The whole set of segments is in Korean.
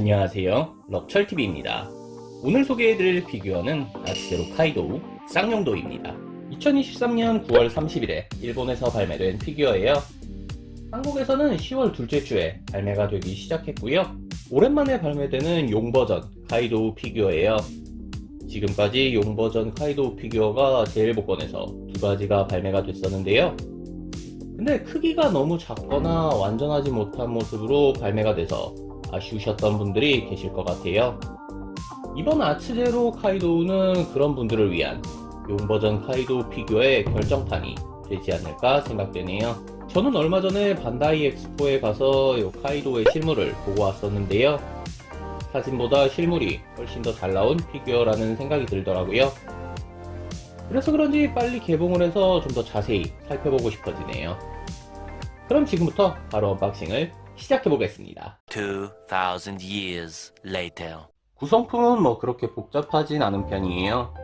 안녕하세요. 럭철TV입니다. 오늘 소개해드릴 피규어는 나츠제로 카이도우 쌍용도입니다. 2023년 9월 30일에 일본에서 발매된 피규어예요. 한국에서는 10월 둘째 주에 발매가 되기 시작했고요. 오랜만에 발매되는 용 버전 카이도우 피규어예요. 지금까지 용 버전 카이도우 피규어가 제일 복권에서 두 가지가 발매가 됐었는데요. 근데 크기가 너무 작거나 완전하지 못한 모습으로 발매가 돼서 아쉬우셨던 분들이 계실 것 같아요. 이번 아츠제로 카이도우는 그런 분들을 위한 용 버전 카이도우 피규어의 결정판이 되지 않을까 생각되네요. 저는 얼마 전에 반다이 엑스포에 가서 이 카이도우의 실물을 보고 왔었는데요. 사진보다 실물이 훨씬 더 잘 나온 피규어라는 생각이 들더라고요. 그래서 그런지 빨리 개봉을 해서 좀 더 자세히 살펴보고 싶어지네요. 그럼 지금부터 바로 언박싱을 시작해 보겠습니다. 2,000 years later. 구성품은 뭐 그렇게 복잡하진 않은 편이에요.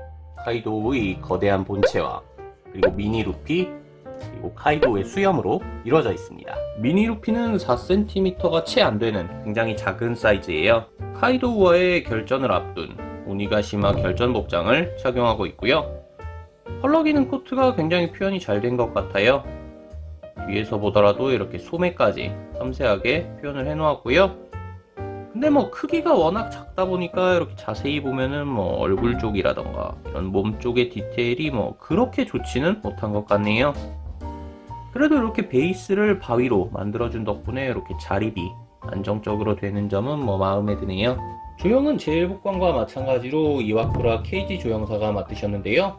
카이도우의 거대한 본체와 그리고 미니 루피 그리고 카이도우의 수염으로 이루어져 있습니다. 미니 루피는 4cm가 채 안 되는 굉장히 작은 사이즈예요. 카이도우와의 결전을 앞둔 오니가시마 결전 복장을 착용하고 있고요. 펄럭이는 코트가 굉장히 표현이 잘 된 것 같아요. 뒤에서 보더라도 이렇게 소매까지 섬세하게 표현을 해 놓았고요. 근데 뭐 크기가 워낙 작다 보니까 이렇게 자세히 보면은 뭐 얼굴 쪽이라던가 이런 몸 쪽의 디테일이 뭐 그렇게 좋지는 못한 것 같네요. 그래도 이렇게 베이스를 바위로 만들어준 덕분에 이렇게 자립이 안정적으로 되는 점은 뭐 마음에 드네요. 조형은 제일복권과 마찬가지로 이와쿠라 케이지 조형사가 맡으셨는데요.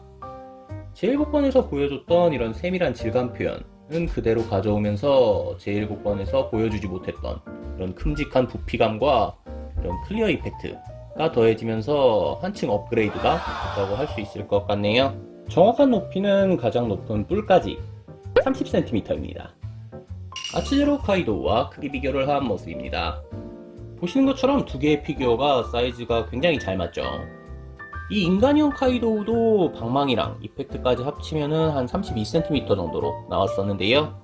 제일복권에서 보여줬던 이런 세밀한 질감 표현 은 그대로 가져오면서 제일복권에서 보여주지 못했던 이런 큼직한 부피감과 이런 클리어 이펙트가 더해지면서 한층 업그레이드가 됐다고 할 수 있을 것 같네요. 정확한 높이는 가장 높은 뿔까지 30cm입니다. 아치제로 카이도우와 크기 비교를 한 모습입니다. 보시는 것처럼 두 개의 피규어가 사이즈가 굉장히 잘 맞죠. 이 인간형 카이도우도 방망이랑 이펙트까지 합치면은 한 32cm 정도로 나왔었는데요.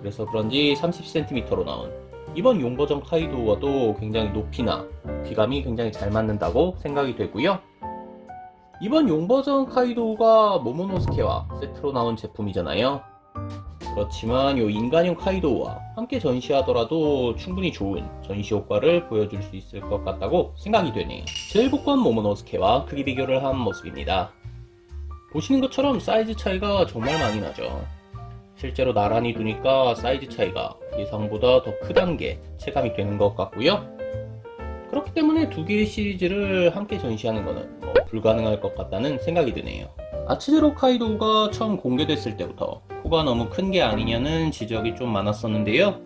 그래서 그런지 30cm로 나온 이번 용 버전 카이도우와도 굉장히 높이나 부피감이 굉장히 잘 맞는다고 생각이 되고요. 이번 용 버전 카이도우가 모모노스케와 세트로 나온 제품이잖아요. 그렇지만 이 인간형 카이도우와 함께 전시하더라도 충분히 좋은 전시 효과를 보여줄 수 있을 것 같다고 생각이 되네요. 제일 복권 모모노스케와 크기 비교를 한 모습입니다. 보시는 것처럼 사이즈 차이가 정말 많이 나죠. 실제로 나란히 두니까 사이즈 차이가 예상보다 더 크다는 게 체감이 되는 것 같고요. 그렇기 때문에 두 개의 시리즈를 함께 전시하는 것은 뭐 불가능할 것 같다는 생각이 드네요. 아치제로 카이도우가 처음 공개됐을 때부터 코가 너무 큰 게 아니냐는 지적이 좀 많았었는데요.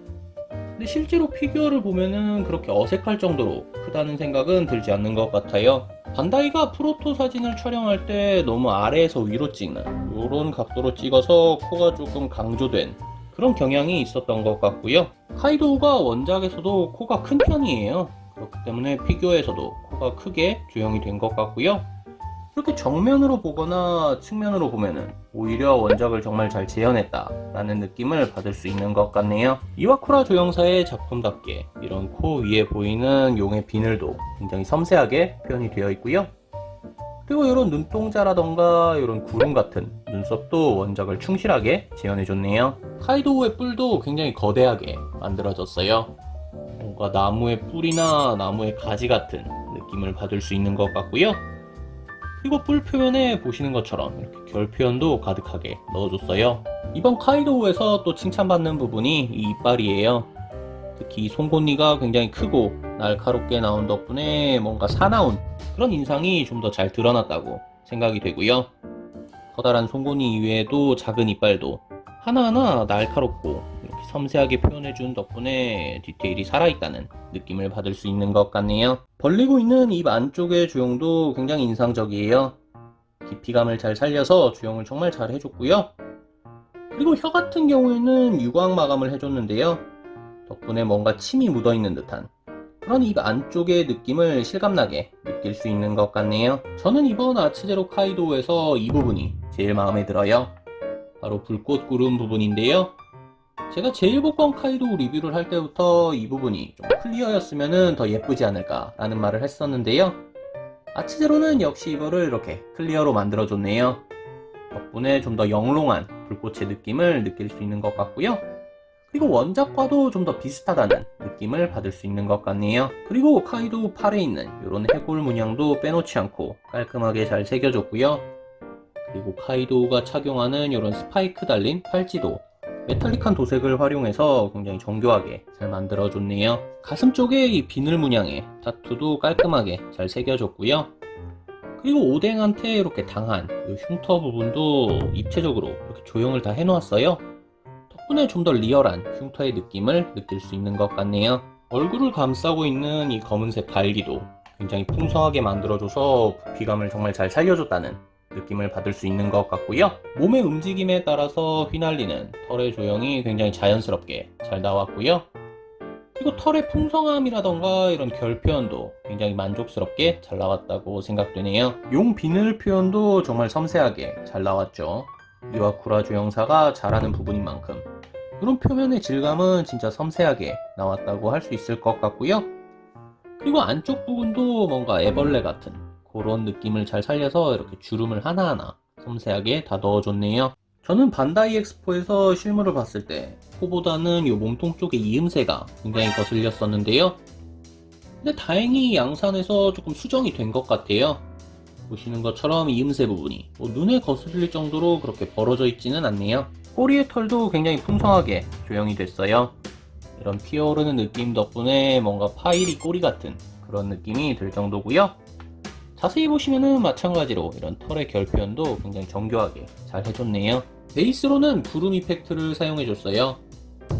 근데 실제로 피규어를 보면은 그렇게 어색할 정도로 크다는 생각은 들지 않는 것 같아요. 반다이가 프로토 사진을 촬영할 때 너무 아래에서 위로 찍는 이런 각도로 찍어서 코가 조금 강조된 그런 경향이 있었던 것 같고요. 카이도우가 원작에서도 코가 큰 편이에요. 그렇기 때문에 피규어에서도 코가 크게 조형이 된 것 같고요. 이렇게 정면으로 보거나 측면으로 보면은 오히려 원작을 정말 잘 재현했다 라는 느낌을 받을 수 있는 것 같네요. 이와쿠라 조형사의 작품답게 이런 코 위에 보이는 용의 비늘도 굉장히 섬세하게 표현이 되어 있고요. 그리고 이런 눈동자라던가 이런 구름 같은 눈썹도 원작을 충실하게 재현해줬네요. 카이도우의 뿔도 굉장히 거대하게 만들어졌어요. 뭔가 나무의 뿔이나 나무의 가지 같은 느낌을 받을 수 있는 것 같고요 그리고 뿔 표면에 보시는 것처럼 이렇게 결 표현도 가득하게 넣어줬어요. 이번 카이도우에서 또 칭찬받는 부분이 이 이빨이에요. 특히 송곳니가 굉장히 크고 날카롭게 나온 덕분에 뭔가 사나운 그런 인상이 좀 더 잘 드러났다고 생각이 되고요. 커다란 송곳니 이외에도 작은 이빨도 하나하나 날카롭고 섬세하게 표현해준 덕분에 디테일이 살아있다는 느낌을 받을 수 있는 것 같네요. 벌리고 있는 입 안쪽의 주형도 굉장히 인상적이에요. 깊이감을 잘 살려서 주형을 정말 잘 해줬고요. 그리고 혀 같은 경우에는 유광 마감을 해줬는데요. 덕분에 뭔가 침이 묻어있는 듯한 그런 입 안쪽의 느낌을 실감나게 느낄 수 있는 것 같네요. 저는 이번 아치제로 카이도에서 이 부분이 제일 마음에 들어요. 바로 불꽃 구름 부분인데요. 제가 제일복권 카이도 리뷰를 할 때부터 이 부분이 좀 클리어였으면 더 예쁘지 않을까 라는 말을 했었는데요. 아치제로는 역시 이거를 이렇게 클리어로 만들어줬네요. 덕분에 좀 더 영롱한 불꽃의 느낌을 느낄 수 있는 것 같고요. 그리고 원작과도 좀 더 비슷하다는 느낌을 받을 수 있는 것 같네요. 그리고 카이도 팔에 있는 이런 해골 문양도 빼놓지 않고 깔끔하게 잘 새겨줬고요. 그리고 카이도가 착용하는 이런 스파이크 달린 팔찌도 메탈릭한 도색을 활용해서 굉장히 정교하게 잘 만들어줬네요. 가슴 쪽에 이 비늘 문양의 타투도 깔끔하게 잘 새겨줬고요. 그리고 오뎅한테 이렇게 당한 이 흉터 부분도 입체적으로 이렇게 조형을 다 해놓았어요. 덕분에 좀 더 리얼한 흉터의 느낌을 느낄 수 있는 것 같네요. 얼굴을 감싸고 있는 이 검은색 갈기도 굉장히 풍성하게 만들어줘서 부피감을 정말 잘 살려줬다는 느낌을 받을 수 있는 것 같고요. 몸의 움직임에 따라서 휘날리는 털의 조형이 굉장히 자연스럽게 잘 나왔고요. 그리고 털의 풍성함이라던가 이런 결 표현도 굉장히 만족스럽게 잘 나왔다고 생각되네요. 용 비늘 표현도 정말 섬세하게 잘 나왔죠. 이와쿠라 조형사가 잘하는 부분인 만큼 이런 표면의 질감은 진짜 섬세하게 나왔다고 할 수 있을 것 같고요. 그리고 안쪽 부분도 뭔가 애벌레 같은 그런 느낌을 잘 살려서 이렇게 주름을 하나하나 섬세하게 다 넣어줬네요. 저는 반다이 엑스포에서 실물을 봤을 때 코보다는 이 몸통 쪽의 이음새가 굉장히 거슬렸었는데요. 근데 다행히 양산에서 조금 수정이 된 것 같아요. 보시는 것처럼 이음새 부분이 뭐 눈에 거슬릴 정도로 그렇게 벌어져 있지는 않네요. 꼬리의 털도 굉장히 풍성하게 조형이 됐어요. 이런 피어오르는 느낌 덕분에 뭔가 파이리 꼬리 같은 그런 느낌이 들 정도고요. 자세히 보시면은 마찬가지로 이런 털의 결 표현도 굉장히 정교하게 잘 해줬네요. 베이스로는 구름 이펙트를 사용해줬어요.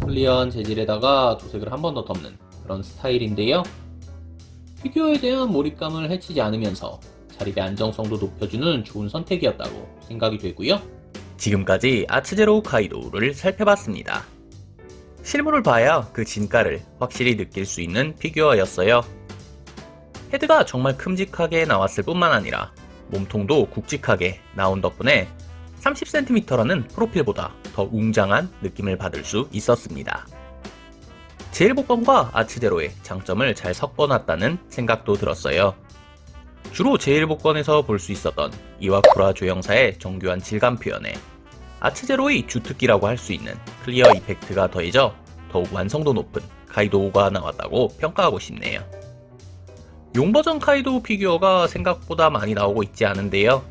클리어한 재질에다가 도색을 한 번 더 덮는 그런 스타일인데요. 피규어에 대한 몰입감을 해치지 않으면서 자립의 안정성도 높여주는 좋은 선택이었다고 생각이 되고요. 지금까지 아츠제로 카이도를 살펴봤습니다. 실물을 봐야 그 진가를 확실히 느낄 수 있는 피규어였어요. 헤드가 정말 큼직하게 나왔을 뿐만 아니라 몸통도 굵직하게 나온 덕분에 30cm라는 프로필보다 더 웅장한 느낌을 받을 수 있었습니다. 제일복권과 아츠제로의 장점을 잘 섞어놨다는 생각도 들었어요. 주로 제일복권에서 볼 수 있었던 이와쿠라 조형사의 정교한 질감 표현에 아츠제로의 주특기라고 할 수 있는 클리어 이펙트가 더해져 더욱 완성도 높은 카이도우가 나왔다고 평가하고 싶네요. 용 버전 카이도우 피규어가 생각보다 많이 나오고 있지 않은데요.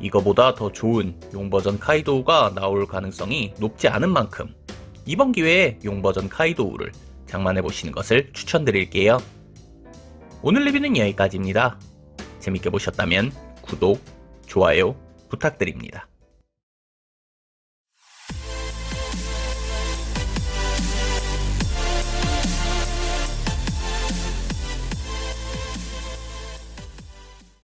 이거보다 더 좋은 용 버전 카이도우가 나올 가능성이 높지 않은 만큼 이번 기회에 용 버전 카이도우를 장만해 보시는 것을 추천드릴게요. 오늘 리뷰는 여기까지입니다. 재밌게 보셨다면 구독, 좋아요 부탁드립니다.